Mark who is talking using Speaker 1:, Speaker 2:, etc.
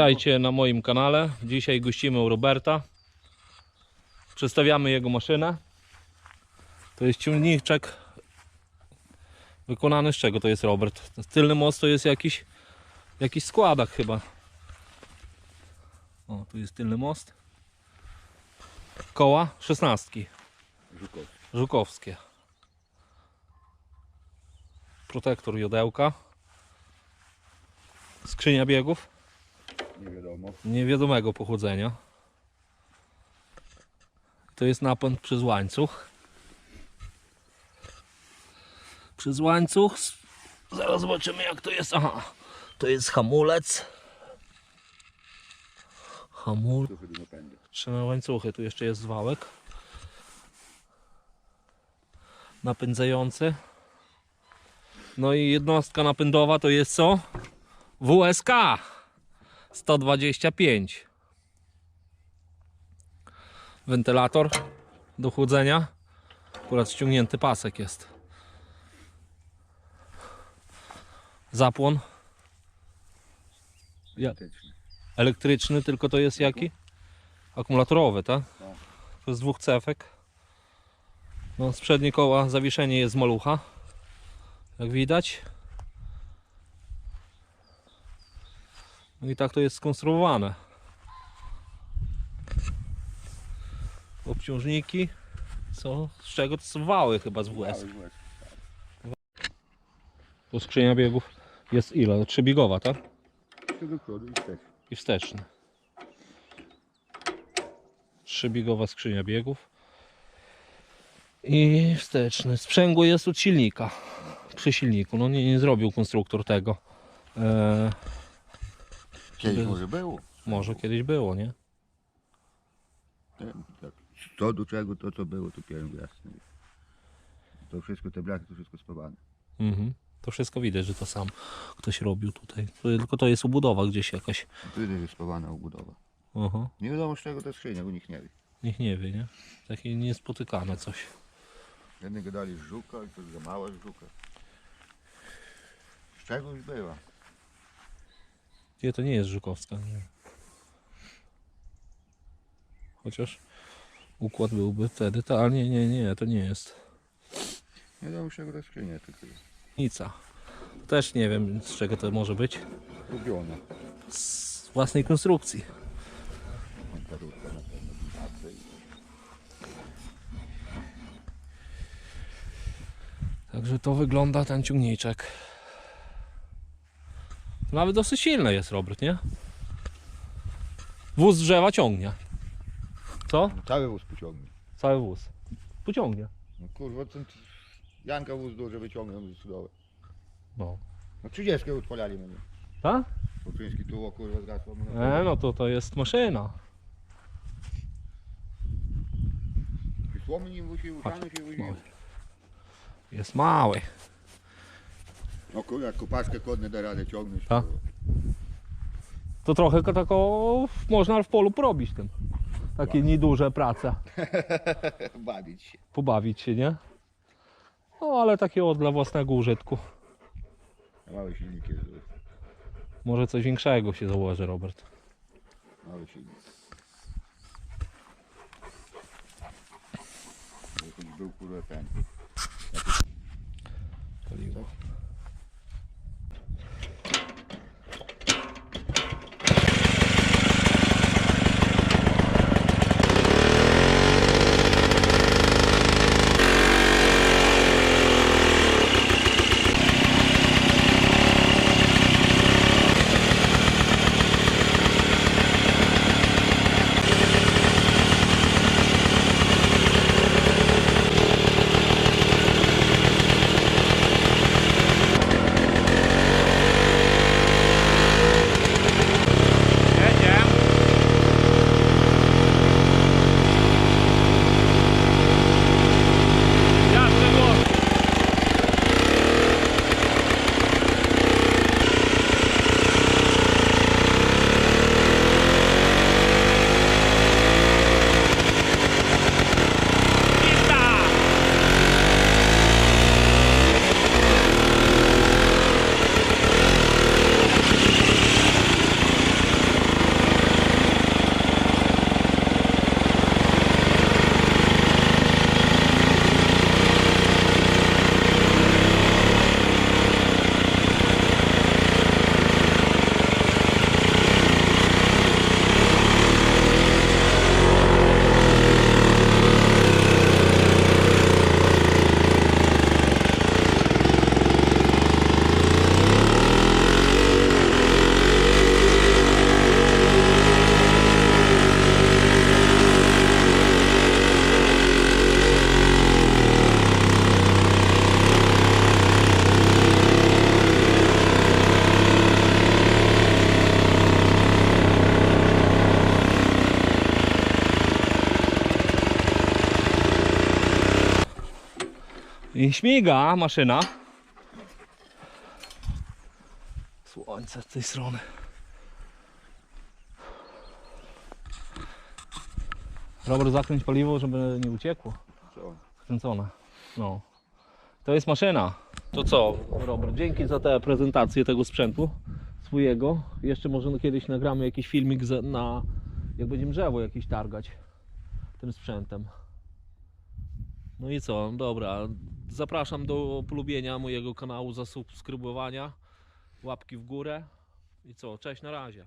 Speaker 1: Witajcie na moim kanale. Dzisiaj gościmy u Roberta. Przedstawiamy jego maszynę. To jest ciągniczek wykonany z czego to jest Robert? Tylny most to jest jakiś jakiś składak chyba. O, tu jest tylny most. Koła szesnastki.
Speaker 2: Żukowski.
Speaker 1: Żukowskie. Protektor jodełka. Skrzynia biegów
Speaker 2: Nie wiadomo.
Speaker 1: niewiadomego pochodzenia. To jest napęd przez łańcuch. Przez łańcuch. Zaraz zobaczymy jak to jest. Aha, to jest hamulec. Hamul.
Speaker 2: Trochę do napędu.
Speaker 1: Trzy na łańcuchy. Tu jeszcze jest wałek. Napędzający. No i jednostka napędowa to jest co? WSK 125. Wentylator do chłodzenia. Akurat ściągnięty pasek jest. Zapłon Ja- elektryczny, tylko to jest jaki? Akumulatorowy, tak?
Speaker 2: Tak.
Speaker 1: To jest dwóch cefek. No, z przednie koła zawieszenie jest z malucha. Jak widać. No i tak to jest skonstruowane. Obciążniki. Co? Z czego to są wały chyba z WS? Tu skrzynia biegów jest ile? Tak?
Speaker 2: To do przodu i wstecz.
Speaker 1: i wsteczny. Trzybiegowa skrzynia biegów. I wsteczny. Sprzęgło jest od silnika. Przy silniku. No nie, nie zrobił konstruktor tego. E,
Speaker 2: Kiedyś może było.
Speaker 1: może kiedyś było, nie?
Speaker 2: Nie, tak. Co do czego to co było, to pierwszy jasne. To wszystko, te blachy, to wszystko spawane.
Speaker 1: Mhm. To wszystko widać, że to sam ktoś robił tutaj. To- Tylko to jest obudowa gdzieś jakaś.
Speaker 2: Tu jest spawana obudowa.
Speaker 1: Aha.
Speaker 2: Nie wiadomo z czego to skrzynia, bo nikt nie wie.
Speaker 1: Nikt nie wie, nie? Takie niespotykane coś.
Speaker 2: Jedni gadali z żuka, i to za mała żuka. Z czegoś była.
Speaker 1: Nie, to nie jest Żukowska. Nie. Chociaż układ byłby wtedy, to, ale nie, nie, nie, to nie jest.
Speaker 2: Nie czego to skrzynia tylko jest.
Speaker 1: Nica. Też nie wiem z czego to może być.
Speaker 2: Kupiona.
Speaker 1: Z własnej konstrukcji. Także to wygląda ten ciągniczek. Nawet dosyć silny jest Robert, nie? Wóz drzewa ciągnie. Co?
Speaker 2: No, Cały wóz pociągnie.
Speaker 1: Cały wóz. Pociągnie.
Speaker 2: No kurwa, ten Janka wóz duży wyciągnął ze cudowe.
Speaker 1: No.
Speaker 2: No 30 odpalali mnie.
Speaker 1: Tak?
Speaker 2: Poczyński tu o kurwa zgasło. No,
Speaker 1: E, no to to jest maszyna.
Speaker 2: I Słomy nie musi, uszany się
Speaker 1: mały. Jest mały.
Speaker 2: No kurwa, jak kopaszkę kodne da radę ciągnąć.
Speaker 1: Tak.
Speaker 2: to-
Speaker 1: To trochę ko- tako można w polu porobić tym. Takie nieduże prace.
Speaker 2: Bawić się.
Speaker 1: Pobawić się, nie? No ale takie od dla własnego użytku.
Speaker 2: Mały silnik jest.
Speaker 1: Może coś większego się założy, Robert.
Speaker 2: Mały silnik. Jakbyś był kurwa ten.
Speaker 1: I śmiga maszyna. Słońce z tej strony. Robert, zakręć paliwo, żeby nie uciekło.
Speaker 2: Co?
Speaker 1: Skręcone. No. To jest maszyna. To co, Robert, dzięki za tę prezentację tego sprzętu swojego. Jeszcze może kiedyś nagramy jakiś filmik na jak będziemy drzewo jakieś targać tym sprzętem. No i co, dobra. Zapraszam do polubienia mojego kanału, zasubskrybowania, łapki w górę. I co, cześć na razie.